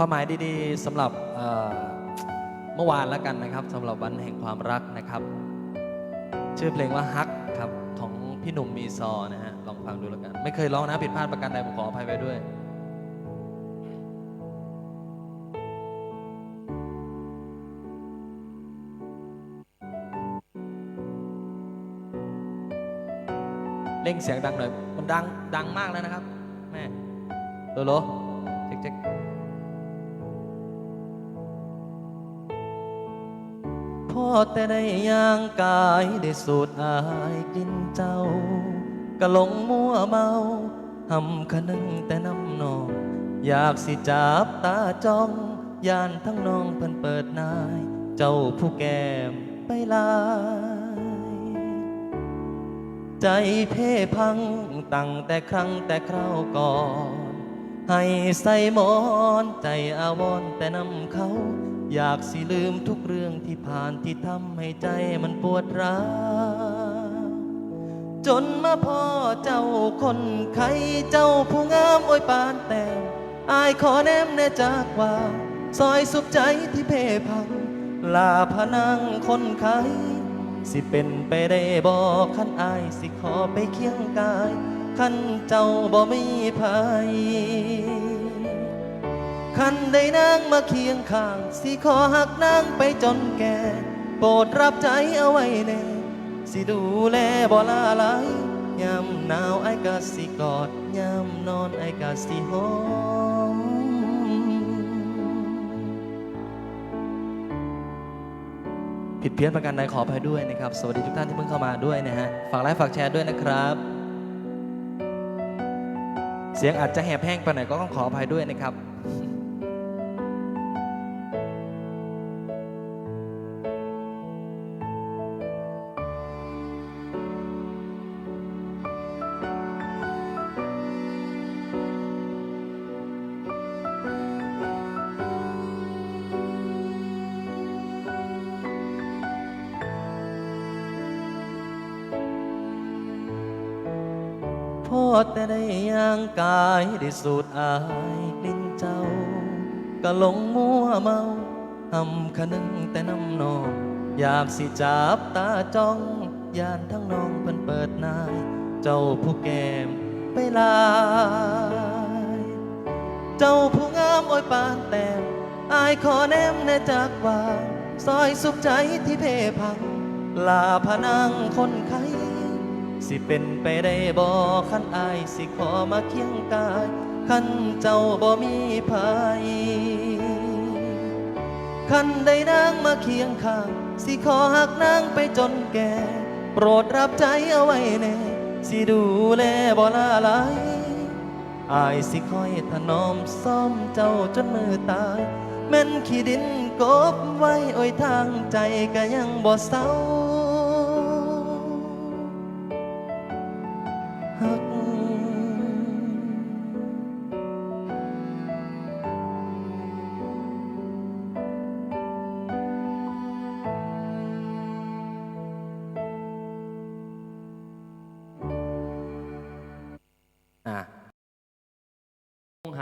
ความหมายดีๆสำหรับเมื่อวานแล้วกันนะครับสำหรับวันแห่งความรักนะครับ ชื่อเพลงว่าฮักครับของพี่หนุ่มมีซอนะฮะลองฟังดูแล้วกัน ไม่เคยร้องนะผิดพลาดประการใดผมขออภัยไว้ด้วยเร่งเสียงดังหน่อย มันดังดังมากแล้วนะครับ แม่โลโลเช็ค พ่อแต่ได้ย่างกายได้สูดอายกลินเจ้ากะหลงมัวเมาหำคะนึงแต่น้ำนอง อยากสิจับตาจ้องยานทั้งน้องเพิ่นเปิดนาย เจ้าผู้แก้มไปลาย ใจเพ่พังตั้งแต่ครั้งแต่คราวก่อน ให้ใส่หมอนใจอาวรณ์แต่นำเขา อยากสิลืมทุกเรื่องที่ผ่านที่ทำให้ใจมันปวดร้าวจนมาพ่อเจ้าคนไข้เจ้าผู้งามโอ้ยปานแต่อายขอแนมแน่จากว่า ซอยสุขใจที่เพ่พัง ลาพนังคนไข้สิเป็นไปได้บ่คันอายสิขอไปเคียงกายคันเจ้าบ่มีภัย คันได้นางมาเคียงข้าง สิขอหักนางไปจนแก่ โปรดรับใจเอาไว้แน่สิดูแลบ่ลาลายยามหนาวไอ้กะสิกอดยามนอนไอ้กะสิหอมผิดเพี้ยนประการใดขออภัยด้วยนะครับ สวัสดีทุกท่านที่เพิ่งเข้ามาด้วยนะฮะ ฝากไลค์ฝากแชร์ด้วยนะครับ เสียงอาจจะแหบแห้งไปหน่อยก็ต้องขออภัยด้วยนะครับ พ่อแต่ได้ย่างกายได้สูดอายกลิ่นเจ้า ก็หลงมัวเมาหำคะนึงแต่น้ำนองอยากสิจับตาจ้องยานทั้งน้องเพิ่นเปิดนาย เจ้าผู้แก้มไปลาย เจ้าผู้งามอ้ยปานแต้มอายขอแนมแน่จากว่าซอยสุขใจที่เพพังลาพนังคนไข้ สิเป็นไปได้บ่คันอายสิขอมาเคียงกาย คันเจ้าบ่มีภัยคันได้นางมาเคียงข้าง สิขอหักนางไปจนแก่ โปรดรับใจเอาไว้แน่สิดูแลบ่ลาลายอายสิคอยถนอมซ่อมเจ้าจนมือตายแม่นขี้ดินกบไว้โอ้ยทางใจก็ยังบ่เศร้า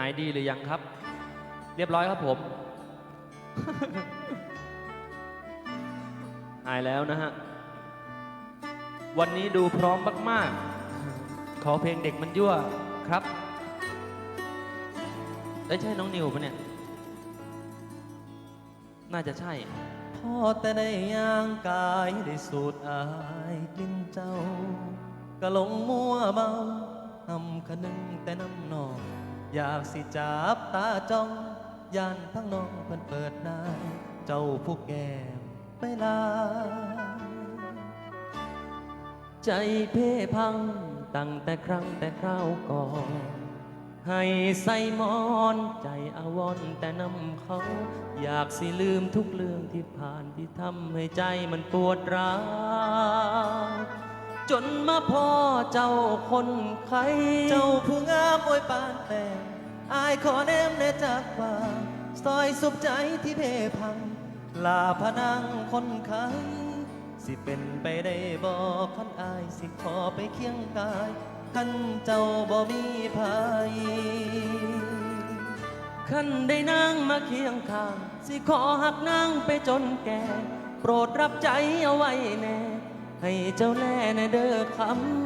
ายดีหรือยังครับ เรียบร้อยครับผม หายแล้วนะฮะ วันนี้ดูพร้อมมาก ๆ ขอเพลงเด็กมันยั่วครับได้ยใช่น้องนิวปะเนี่ย น่าจะใช่พ่อแต่ได้ย่างกายได้สูดอายกลินเจ้า ก็หลงมัวเมาหำคะนึงแต่น้ำนอง อยากสิจับตาจ้องย่านทั้งน้องเพิ่นเปิดหน้าเจ้าผู้แก้มไปลา ใจเพ่พังตั้งแต่ครั้งแต่คราวก่อน ให้ใส่หมอนใจอาวรณ์แต่นำเขา อยากสิลืมทุกเรื่องที่ผ่านที่ทำให้ใจมันปวดร้าว จนมาพ่อเจ้าคนไข้เจ้าผู้งามโอยปานแต่อายขอแนมแนจากว่าซอยสุขใจที่เพพัง ลาพนังคนไข้สิเป็นไปได้บ่คันอายสิขอไปเคียงกายคันเจ้าบ่มีภัยขันได้นางมาเคียงข้าง สิขอหักนางไปจนแก่ โปรดรับใจเอาไว้แน่ ให้เจ้าแลในเด้อค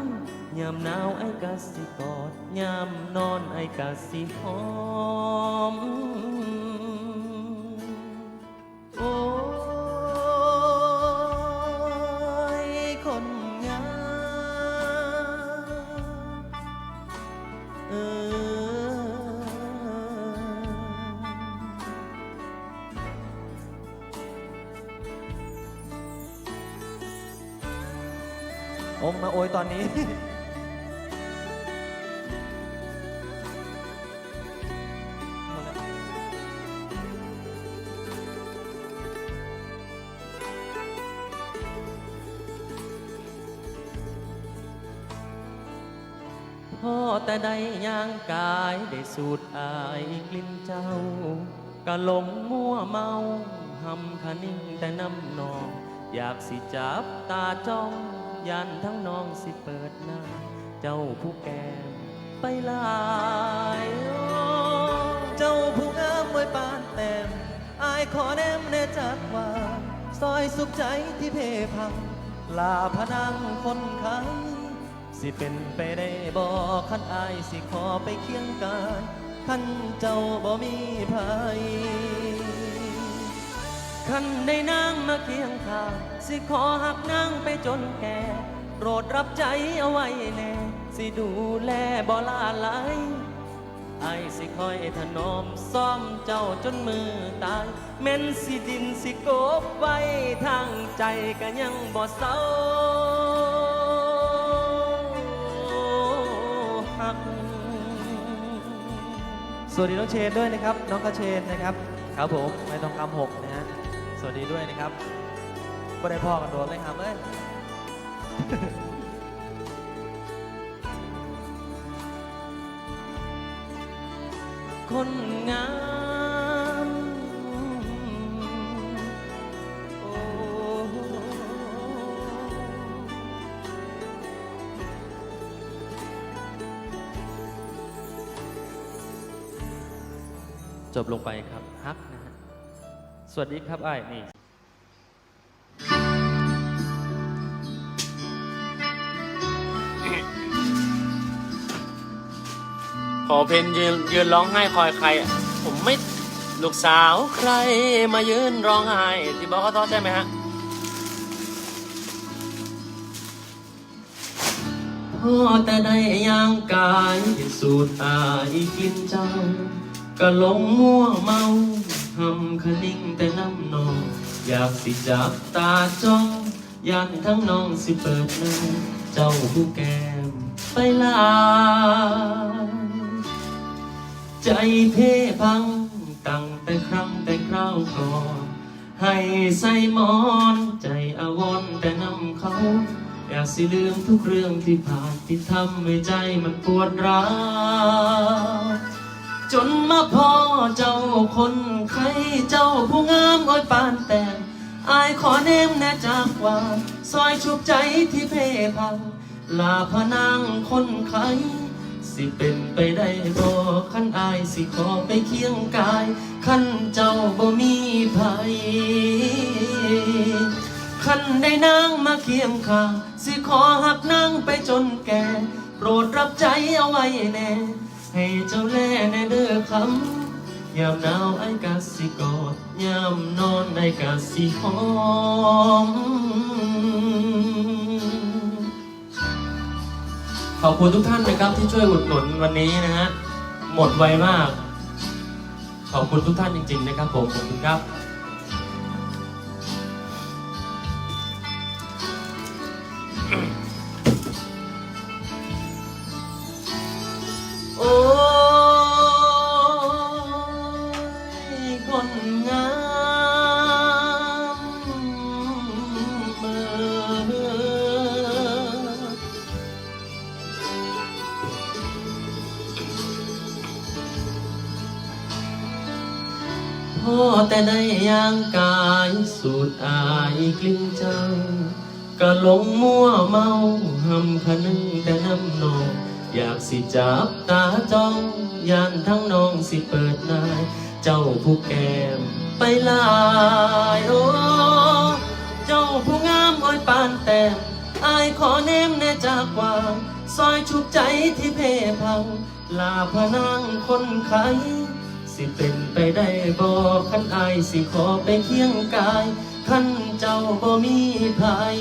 ำยามหนาวไอ้กะสิกอดยามนอนไอ้กะสิหอม งมาโอยตอนนี้ พ่อแต่ได้ย่างกายได้สูดอายกลิ่นเจ้ากะหลงมั่วเมาหำคะนิ่งแต่น้ำนอง อยากสิจับตาจ้อง ยันทั้งน้องสิเปิดหน้า เจ้าผู้แก้มไปลายโอ้เจ้าผู้งามมวยปานแต้มอายขอแนมแน่จักว่าซอยสุขใจที่เพพัง ลาพนังคนขายสิเป็นไปได้บ่คันอายสิขอไปเคียงกายคันเจ้าบ่มีภัย คันได้นางมาเคียงข้างสิขอหักนางไปจนแก่โปรดรับใจเอาไว้แน่ สิดูแลบ่ลาไหลไอสิคอยถนอมซ่อมเจ้าจนมือตายแม่นสิดินสิโกบไว้ทางใจก็ยังบ่เศร้าหักสวัสดีน้องเชนด้วยนะครับ น้องกระเชนนะครับ ครับผมไม่ต้องคำหกนะ สวัสดีด้วยนะครับก็ได้พ่อกันโดนเลยครับเอ้ยคนงามโอ้จบลงไปครับฮักนะฮะ สวัสดีครับไอ้ายนี่ขอเพนยืนยืนร้องไห้คอยใครอะผมไม่ลูกสาวใครมายืนร้องไห้ที่บอกเขาท้อใช่ไหมฮะพ่อแต่ได้ย่างกายได้สูดอายกินเจ้ากะหลงมั่วเมาหำคนิ่งแต่น้ำนอง อยากสิจับตาจ้องยันทั้งน้องสิเปิดหน้าเจ้าผู้แก้มไปลา ใจเพ่พังตั้งแต่ครั้งแต่คราวก่อนให้ใส่หมอนใจอาวรแต่นำเขา อยากสิลืมทุกเรื่องที่ผ่านที่ทำให้ใจมันปวดร้าว จนมาพ่อเจ้าคนใครเจ้าผู้งามอ้อยปานแต่งอายขอเนมแน่จากว่าซอยชุบใจที่เพพังลาพนางคนไข้สิเป็นไปได้บ่คันอายสิขอไปเคียงกายคันเจ้าบ่มีภัยคันได้นางมาเคียงข้างสิขอหักนางไปจนแก่ โปรดรับใจเอาไว้แน่ ให้เจ้าแลในเด้อคำยามหนาวไอ้กะสิกอดยามนอนไอ้กะสิหอม ขอบคุณทุกท่านนะครับที่ช่วยอุดหนุนวันนี้นะฮะ หมดไวมาก ขอบคุณทุกท่านจริง ๆ นะครับผม ขอบคุณครับ พ่อแต่ได้ย่างกายสูดอายกลิ่นเจ้าก็หลงมั่วเมาหำคนึงแต่น้ำนอง อยากสิจับตาจ้องยานทั้งน้องสิเปิดนาย เจ้าผู้แก้มไปลายโอ้เจ้าผู้งามอ้อยปานแต้มอายขอเนมแน่จากวางซอยชุบใจที่เพพังลาพนังคนไข้ สิเป็นไปได้บ่คันอายสิขอไปเคียงกายคันเจ้าบ่มีภัย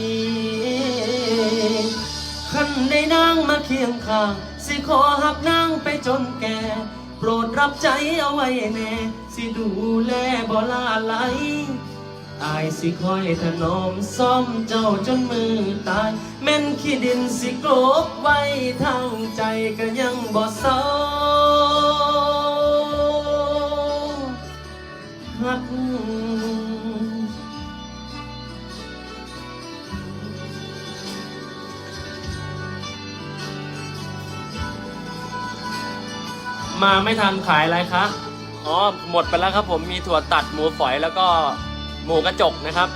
คันได้นางมาเคียงข้าง สิขอหักนางไปจนแก่ โปรดรับใจเอาไว้แน่ สิดูแลบ่ลาไหลอายสิคอยถนอมซ่อมเจ้าจนมือตาย แม่นขี้ดินสิกลบไว้ทางใจก็ยังบ่เศร้า มาไม่ทันขายอะไรคะ อ๋อ หมดไปแล้วครับผมมีถั่วตัดหมูฝอยแล้วก็หมูกระจกนะครับ